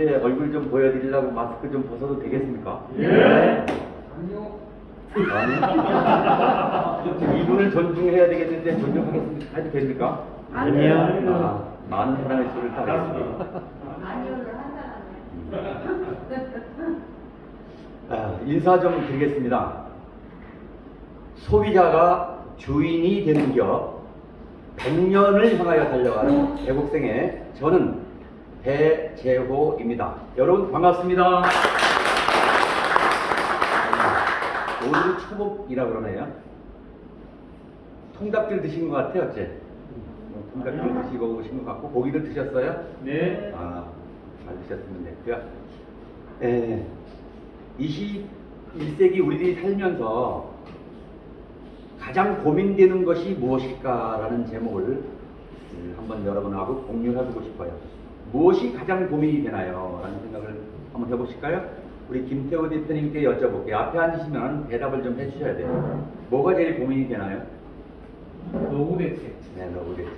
얼굴인데 얼굴 좀 보여드리려고 마스크 좀 벗어도 되겠습니까? 예. 아니. 이분을 존중해야 되겠는데 존중하겠습니까? 해도 됩니까? 아니요. 아, 많은 사랑의 수를 따르겠습니다. 아니오를 한다는 아, 인사 좀 드리겠습니다. 소비자가 주인이 되는 기업 100년을 향하여 달려가는 애국생의 저는 배재호입니다. 여러분 반갑습니다. 오늘은 초복이라 그러네요. 통닭들 드신 것 같아요, 어째? 통닭들 드시고 오신 것 같고 고기도 드셨어요? 네. 아, 잘 드셨으면 됐고요. 예, 21세기 우리들이 살면서 가장 고민되는 것이 무엇일까라는 제목을 음, 한번 여러분하고 공유해보고 싶어요. 무엇이 가장 고민이 되나요? 라는 생각을 한번 해보실까요? 우리 김태호 대표님께 여쭤볼게요. 앞에 앉으시면 대답을 좀 해주셔야 돼요. 뭐가 제일 고민이 되나요? 노후 대책. 네, 노후 대책.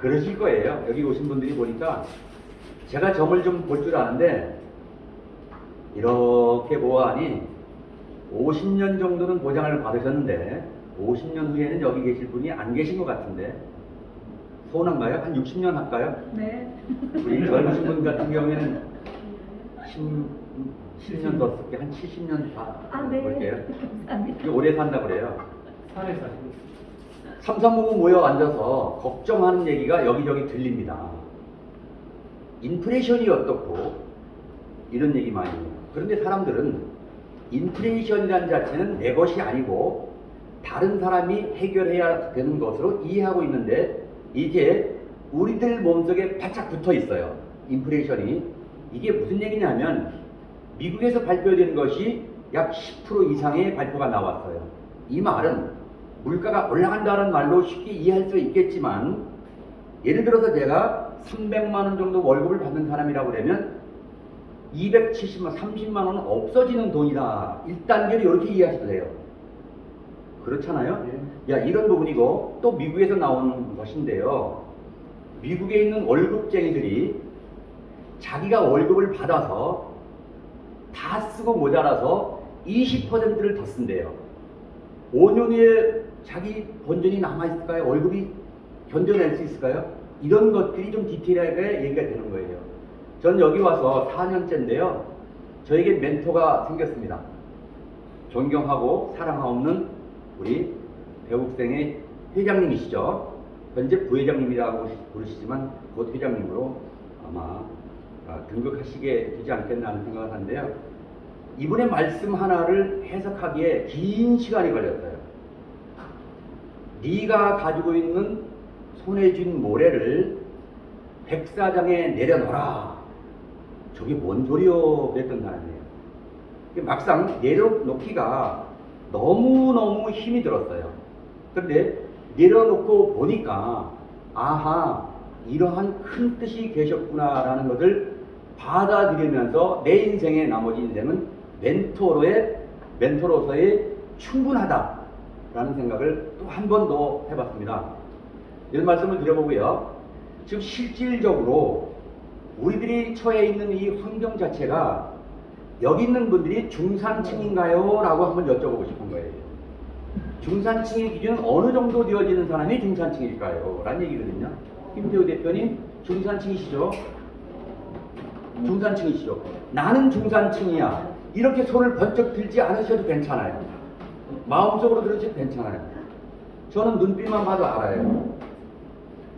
그러실 거예요. 여기 오신 분들이 보니까 제가 점을 좀 볼 줄 아는데 이렇게 보아하니 50년 정도는 보장을 받으셨는데 50년 후에는 여기 계실 분이 안 계신 것 같은데 서운한가요? 한 60년 할까요? 네. 우리 젊으신 분 같은 경우에는 10, 10년 더 쓸게 한 70년 다 아, 네. 볼게요. 감사합니다. 오래 산다 그래요. 산에 사시고. 삼삼오오 모여 앉아서 걱정하는 얘기가 여기저기 들립니다. 인플레이션이 어떻고 이런 얘기 많이 해요. 그런데 사람들은 인플레이션이라는 자체는 내 것이 아니고 다른 사람이 해결해야 되는 것으로 이해하고 있는데 이게 우리들 몸속에 바짝 붙어 있어요. 인플레이션이 이게 무슨 얘기냐면 미국에서 발표된 것이 약 10% 이상의 발표가 나왔어요. 이 말은 물가가 올라간다는 말로 쉽게 이해할 수 있겠지만 예를 들어서 제가 300만 원 정도 월급을 받는 사람이라고 그러면 270만, 30만 원은 없어지는 돈이다. 1단계로 이렇게 이해하셔도 돼요. 그렇잖아요? 야, 이런 부분이고 또 미국에서 나온 것인데요. 미국에 있는 월급쟁이들이 자기가 월급을 받아서 다 쓰고 모자라서 20%를 더 쓴대요. 5년 후에 자기 본전이 남아있을까요? 월급이 견뎌낼 수 있을까요? 이런 것들이 좀 디테일하게 얘기가 되는 거예요. 전 여기 와서 4년째인데요. 저에게 멘토가 생겼습니다. 존경하고 사랑하옵는 우리 배국생의 회장님이시죠. 현재 부회장님이라고 부르시지만 곧 회장님으로 아마 아, 등극하시게 되지 않겠나 하는 생각을 하는데요. 이분의 말씀 하나를 해석하기에 긴 시간이 걸렸어요. 네가 가지고 있는 손에 쥔 모래를 백사장에 내려놓아라. 저게 뭔 소리요? 그랬던 사람이에요. 막상 내려놓기가 너무너무 힘이 들었어요. 그런데 내려놓고 보니까 아하 이러한 큰 뜻이 계셨구나라는 것을 받아들이면서 내 인생의 나머지 인생은 멘토로의 멘토로서의 충분하다라는 생각을 또 한 번 더 해봤습니다. 이런 말씀을 드려보고요. 지금 실질적으로 우리들이 처해 있는 이 환경 자체가 여기 있는 분들이 중산층인가요? 라고 한번 여쭤보고 싶은 거예요. 중산층의 기준은 어느 정도 되어지는 사람이 중산층일까요? 라는 얘기거든요. 김태우 대표님, 중산층이시죠? 중산층이시죠? 나는 중산층이야. 이렇게 손을 번쩍 들지 않으셔도 괜찮아요. 마음속으로 들으셔도 괜찮아요. 저는 눈빛만 봐도 알아요.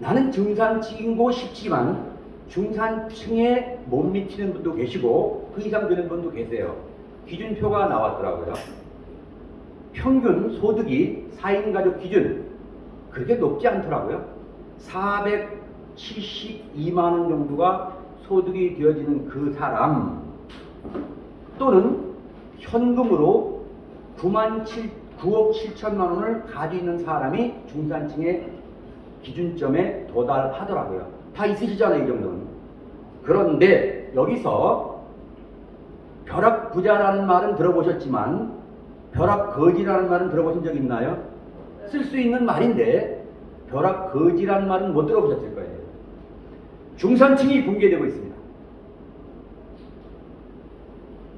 나는 중산층이고 싶지만 중산층에 못 미치는 분도 계시고 그 이상 되는 분도 계세요. 기준표가 나왔더라고요. 평균 소득이 4인 가족 기준 그렇게 높지 않더라고요. 472만 원 정도가 소득이 되어지는 그 사람 또는 현금으로 9만 7, 9억 7천만 원을 가지고 있는 사람이 중산층의 기준점에 도달하더라고요. 다 있으시잖아요, 이 정도는. 그런데 여기서 벼락 부자라는 말은 들어보셨지만 벼락 거지라는 말은 들어보신 적 있나요? 쓸 수 있는 말인데 벼락 거지라는 말은 못 들어보셨을 거예요. 중산층이 붕괴되고 있습니다.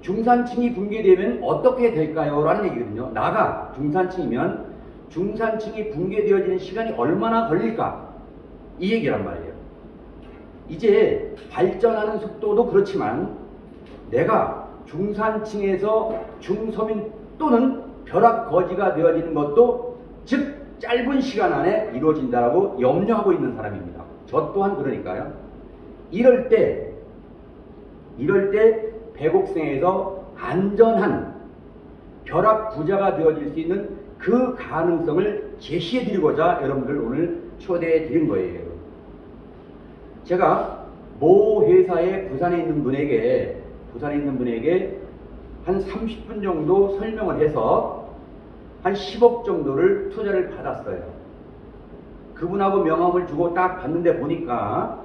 중산층이 붕괴되면 어떻게 될까요? 라는 얘기거든요. 나가 중산층이면 중산층이 붕괴되어지는 시간이 얼마나 걸릴까? 이 얘기란 말이에요. 이제 발전하는 속도도 그렇지만 내가 중산층에서 중서민 또는 벼락 거지가 되어지는 것도 즉 짧은 시간 안에 이루어진다라고 염려하고 있는 사람입니다. 저 또한 그러니까요. 이럴 때 이럴 때 배곡생에서 안전한 벼락 부자가 되어질 수 있는 그 가능성을 제시해 드리고자 여러분들 오늘 초대해 드린 거예요. 제가 모 회사의 부산에 있는 분에게 부산에 있는 분에게 한 30분 정도 설명을 해서 한 10억 정도를 투자를 받았어요. 그분하고 명함을 주고 딱 봤는데 보니까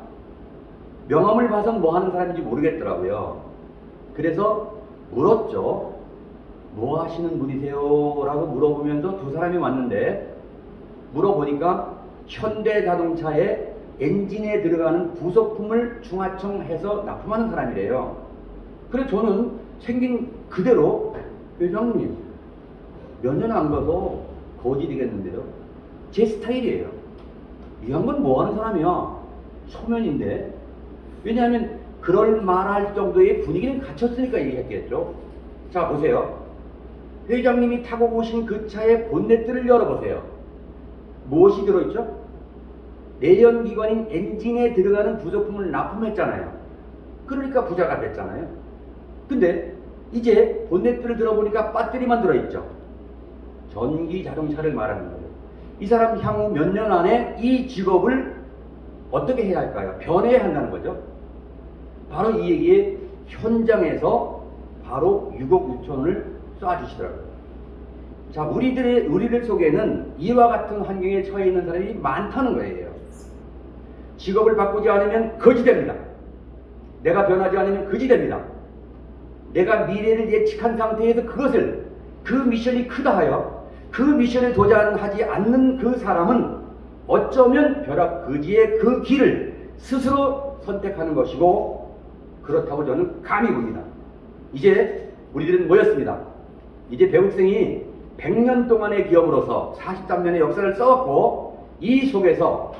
명함을 봐선 뭐 하는 사람인지 모르겠더라고요. 그래서 물었죠. 뭐 하시는 분이세요? 라고 물어보면서 두 사람이 왔는데 물어보니까 현대 자동차의 엔진에 들어가는 부속품을 중하청해서 납품하는 사람이래요. 그래 저는 생긴 그대로 회장님 몇 년 안 가서 거지 되겠는데요. 제 스타일이에요. 이 양반 뭐 하는 사람이야? 초면인데. 왜냐하면 그럴 만할 정도의 분위기는 갖췄으니까 얘기했겠죠. 자, 보세요. 회장님이 타고 오신 그 차의 본네트를 열어보세요. 무엇이 들어있죠? 내연기관인 엔진에 들어가는 부속품을 납품했잖아요. 그러니까 부자가 됐잖아요. 근데 이제 본네트를 들어보니까 배터리만 들어있죠. 전기 자동차를 말하는 거예요. 이 사람 향후 몇 년 안에 이 직업을 어떻게 해야 할까요? 변해야 한다는 거죠. 바로 이 얘기에 현장에서 바로 6억 6천을 쏴주시더라고요. 자, 우리들의, 우리들 속에는 이와 같은 환경에 처해 있는 사람이 많다는 거예요. 직업을 바꾸지 않으면 거지 됩니다. 내가 변하지 않으면 거지 됩니다. 내가 미래를 예측한 상태에서 그것을 그 미션이 크다 하여 그 미션에 도전하지 않는 그 사람은 어쩌면 벼락 거지의 그 길을 스스로 선택하는 것이고 그렇다고 저는 감히 봅니다. 이제 우리들은 모였습니다. 이제 배국생이 100년 동안의 기업으로서 43년의 역사를 써왔고 이 속에서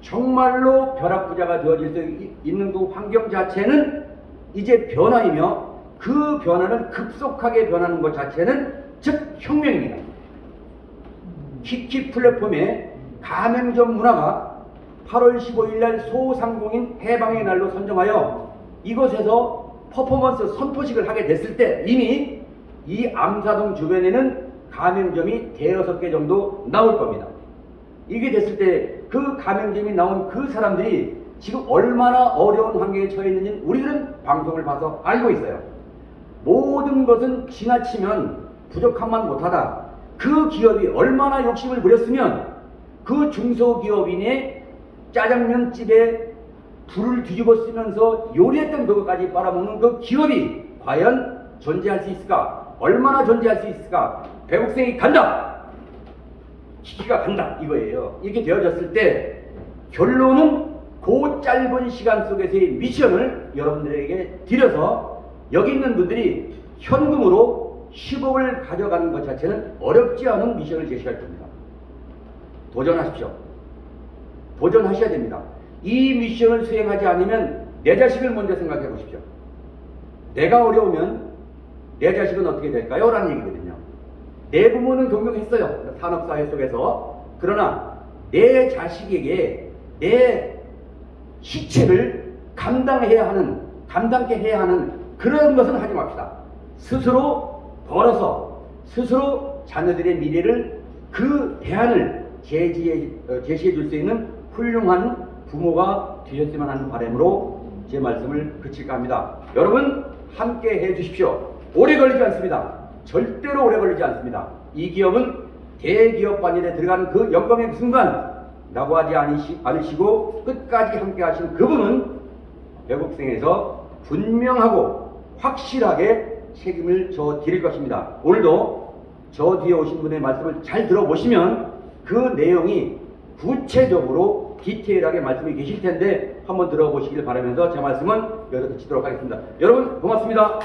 정말로 벼락부자가 되어질 수 이- 있는 그 환경 자체는 이제 변화이며 그 변화는 급속하게 변하는 것 자체는 즉 혁명입니다. 키키 플랫폼의 가맹점 문화가 8월 15일 날 소상공인 해방의 날로 선정하여 이곳에서 퍼포먼스 선포식을 하게 됐을 때 이미 이 암사동 주변에는 가맹점이 대여섯 개 정도 나올 겁니다. 이게 됐을 때 그 가맹점이 나온 그 사람들이 지금 얼마나 어려운 환경에 처해 있는지 우리들은 방송을 봐서 알고 있어요. 모든 것은 지나치면 부족함만 못하다. 그 기업이 얼마나 욕심을 부렸으면 그 중소기업인의 짜장면 집에 불을 뒤집어 쓰면서 요리했던 그것까지 빨아먹는 그 기업이 과연 존재할 수 있을까? 얼마나 존재할 수 있을까? 배국생이 간다! 키키가 간다! 이거예요. 이렇게 되어졌을 때 결론은 그 짧은 시간 속에서의 미션을 여러분들에게 드려서 여기 있는 분들이 현금으로 10억을 가져가는 것 자체는 어렵지 않은 미션을 제시할 겁니다. 도전하십시오. 도전하셔야 됩니다. 이 미션을 수행하지 않으면 내 자식을 먼저 생각해 보십시오. 내가 어려우면 내 자식은 어떻게 될까요? 라는 얘기거든요. 내 부모는 경력했어요. 산업사회 속에서. 그러나 내 자식에게 내 시체를 감당해야 하는, 감당케 해야 하는 그런 것은 하지 맙시다. 스스로 벌어서 스스로 자녀들의 미래를 그 대안을 제시해, 어, 제시해 줄 수 있는 훌륭한 부모가 되셨으면 하는 바람으로 제 말씀을 그칠까 합니다. 여러분 함께 해 주십시오. 오래 걸리지 않습니다. 절대로 오래 걸리지 않습니다. 이 기업은 대기업 반열에 들어가는 그 영광의 순간 라고 하지 않으시, 않으시고 끝까지 함께 하신 그분은 외국생에서 분명하고 확실하게 책임을 져 드릴 것입니다. 오늘도 저 뒤에 오신 분의 말씀을 잘 들어보시면 그 내용이 구체적으로 디테일하게 말씀이 계실 텐데 한번 들어보시길 바라면서 제 말씀은 여기서 그치도록 하겠습니다. 여러분 고맙습니다.